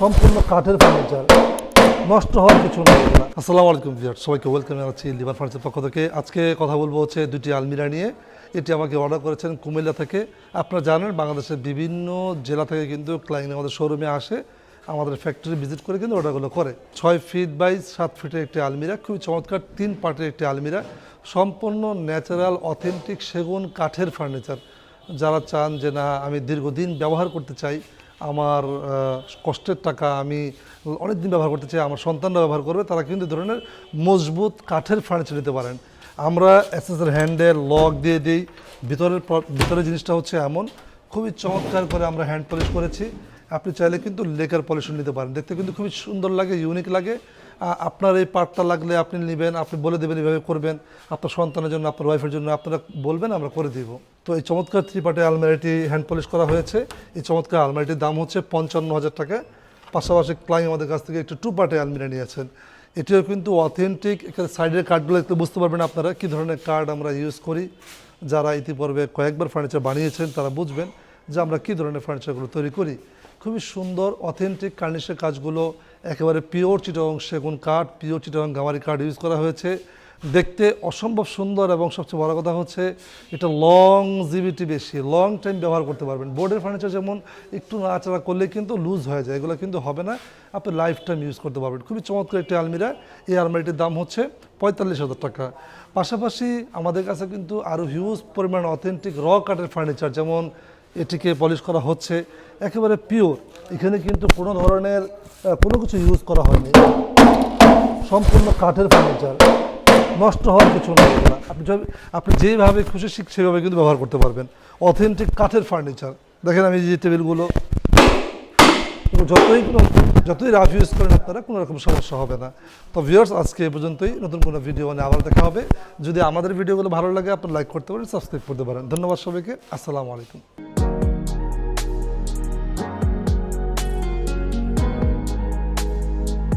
সম্পূর্ণ কাঠের ফার্নিচার। নষ্ট হওয়ার কিছু নেই। আসসালামু আলাইকুম ভিউয়ার সবাইকে ওয়েলকাম জানাচ্ছি লিভার ফার্নিচার পক্ষ থেকে। আজকে কথা বলব হচ্ছে দুটি আলমিরা নিয়ে। এটি আমাকে অর্ডার করেছেন কুমিল্লা থেকে। আপনারা জানেন, বাংলাদেশের বিভিন্ন জেলা থেকে কিন্তু ক্লায়েন্ট আমাদের শোরুমে আসে। আমাদের ফ্যাক্টরি ভিজিট করে কিন্তু অর্ডারগুলো করে। ছয় ফিট বাই সাত ফিটের একটি আলমিরা, খুবই চমৎকার তিন পার্টের একটি আলমিরা। সম্পূর্ণ ন্যাচারাল অথেন্টিক সেগুন কাঠের ফার্নিচার। যারা চান যে, না, আমি দীর্ঘদিন ব্যবহার করতে চাই আমার কষ্টের টাকা আমি অনেক দিন ব্যবহার করতে চাই, আমার সন্তানরা ব্যবহার করবে, তারা কিন্তু ধরনের মজবুত কাঠের ফার্নিচার নিতে পারেন। আমরা এসএসের হ্যান্ডেল লক দিয়ে দিই। ভিতরের ভিতরের জিনিসটা হচ্ছে এমন, খুবই চমৎকার করে আমরা হ্যান্ড পলিশ করেছি। আপনি চাইলে কিন্তু লেকার পলিশন নিতে পারেন। দেখতে কিন্তু খুবই সুন্দর লাগে ইউনিক লাগে। আপনার এই পার্টটা লাগলে আপনি নেবেন, আপনি বলে দেবেন এভাবে করবেন। আপনার সন্তানের জন্য, আপনার ওয়াইফের জন্য আপনারা বলবেন, আমরা করে দিব। তো এই চমৎকার থ্রি পার্টে আলমারিটি হ্যান্ড পলিশ করা হয়েছে। এই চমৎকার আলমারিটির দাম হচ্ছে পঞ্চান্ন হাজার টাকা। পাশাপাশি ক্লাইং আমাদের কাছ থেকে একটু টু পার্টে আলমিরা নিয়েছেন। এটিও কিন্তু অথেন্টিক এখানে সাইডের কার্ডগুলো একটু বুঝতে পারবেন আপনারা কী ধরনের কার্ড আমরা ইউজ করি। যারা ইতিপূর্বে কয়েকবার ফার্নিচার বানিয়েছেন, তারা বুঝবেন যে আমরা কী ধরনের ফার্নিচারগুলো তৈরি করি। খুবই সুন্দর অথেন্টিক কার্নিশের কাজগুলো, একেবারে পিওর চিটং সেগুন কাঠ পিওর চিটং গামারি কাঠ ইউজ করা হয়েছে। দেখতে অসম্ভব সুন্দর এবং সবচেয়ে বড় কথা হচ্ছে এটা লং জিবিটি বেশি লং টাইম ব্যবহার করতে পারবেন। বোর্ডের ফার্নিচার যেমন একটু নাড়াচাড়া করলে কিন্তু লুজ হয়ে যায়, এগুলো কিন্তু হবে না। আপনি লাইফ টাইম ইউজ করতে পারবেন। খুবই চমৎকার একটি আলমিরা, এই আলমারিটির দাম হচ্ছে পঁয়তাল্লিশ হাজার টাকা। পাশাপাশি আমাদের কাছে কিন্তু আরও হিউজ পরিমাণ অথেন্টিক র কাঠের ফার্নিচার যেমন এটিকে পলিশ করা হচ্ছে, একেবারে পিওর এখানে কিন্তু কোনো ধরনের কোনো কিছু ইউজ করা হয়নি। সম্পূর্ণ কাঠের ফার্নিচার নষ্ট হওয়ার কিছু এগুলা। আপনি আপনি যেভাবে খুশি শিখ সেভাবে কিন্তু ব্যবহার করতে পারবেন। অথেন্টিক কাঠের ফার্নিচার দেখেন আমি যে টেবিলগুলো, যতই কোনো, যতই রাফ ইউজ করেন আপনারা, কোনো রকম সমস্যা হবে না। তো ভিউয়ার্স আজকে এ পর্যন্তই। নতুন কোনো ভিডিও মানে আবার দেখা হবে। যদি আমাদের ভিডিওগুলো ভালো লাগে, আপনারা লাইক করতে পারেন সাবস্ক্রাইব করতে পারেন। ধন্যবাদ সবাইকে। আসসালামু আলাইকুম।